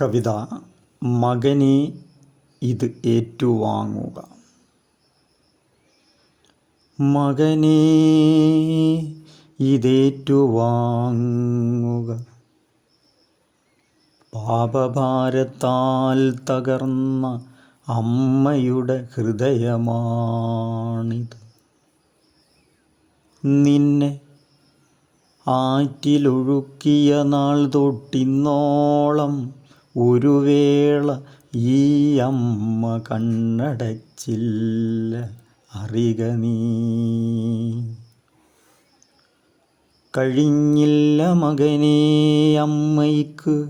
കവിത മകനെ ഇത് ഏറ്റുവാങ്ങുക. മകനെ ഇതേറ്റുവാങ്ങുക പാപഭാരത്താൽ തകർന്ന അമ്മയുടെ ഹൃദയമാണിത്. നിന്നെ ആറ്റിലൊഴുക്കിയ നാൾ തൊട്ടിന്നോളം ഒരു വേള ഈ അമ്മ കണ്ണടച്ചില്ല അറിക നീ. കഴിഞ്ഞില്ല മകനേ അമ്മയ്ക്ക്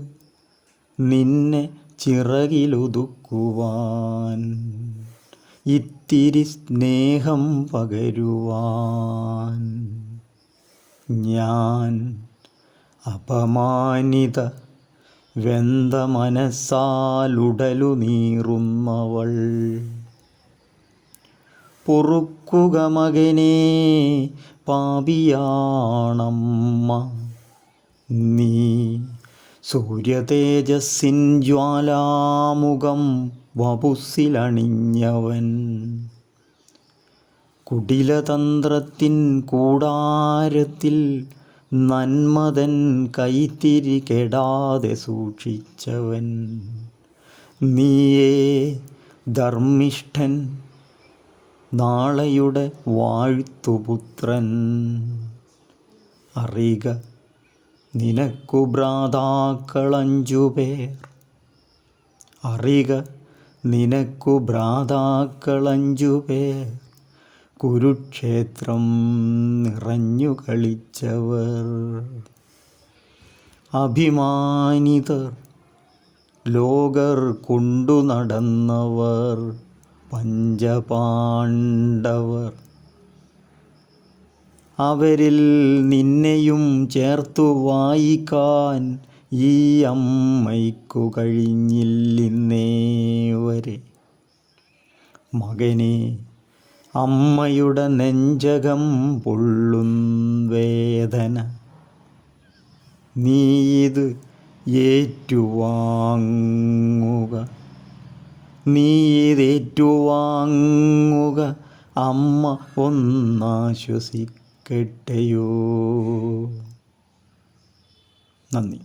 നിന്നെ ചിറകിലൊതുക്കുവാൻ ഇത്തിരി സ്നേഹം പകരുവാൻ. ഞാൻ അപമാനിത വെന്ത മനസ്സാലുടലു നീറുന്നവൾ പൊറുക്കുക മകനേ പാപിയാണമ്മ. നീ സൂര്യതേജസ്സിൻ ജ്വാലാമുഖം വപുസിലണിഞ്ഞവൻ കുടിലതന്ത്രത്തിൻ കൂടാരത്തിൽ നന്മതൻ കൈത്തിരി കെടാതെ സൂക്ഷിച്ചവൻ. നീയേ ധർമ്മിഷ്ഠൻ നാളെയുടെ വാഴ്ത്തുപുത്രൻ. അറിയുക നിനക്കു ഭ്രാതാക്കളഞ്ചുപേർ. അറിയുക നിനക്കു ഭ്രാതാക്കളഞ്ചു പേർ കുരുക്ഷേത്രം നിറഞ്ഞു കളിച്ചവർ. അഭിമാനിതർ ലോകർ കൊണ്ടു നടന്നവർ പഞ്ചപാണ്ഡവർ. അവരിൽ നിന്നെയും ചേർത്തു വായിക്കാൻ ഈ അമ്മയ്ക്കു കഴിഞ്ഞില്ലിന്നേ വരെ. മകനെ അമ്മയുടെ നെഞ്ചകം പൊള്ളും വേദന. നീ ഇത് ഏറ്റുവാങ്ങുക. നീ ഇതേറ്റുവാങ്ങുക അമ്മ ഒന്നാശ്വസിക്കട്ടെയോ? നന്ദി.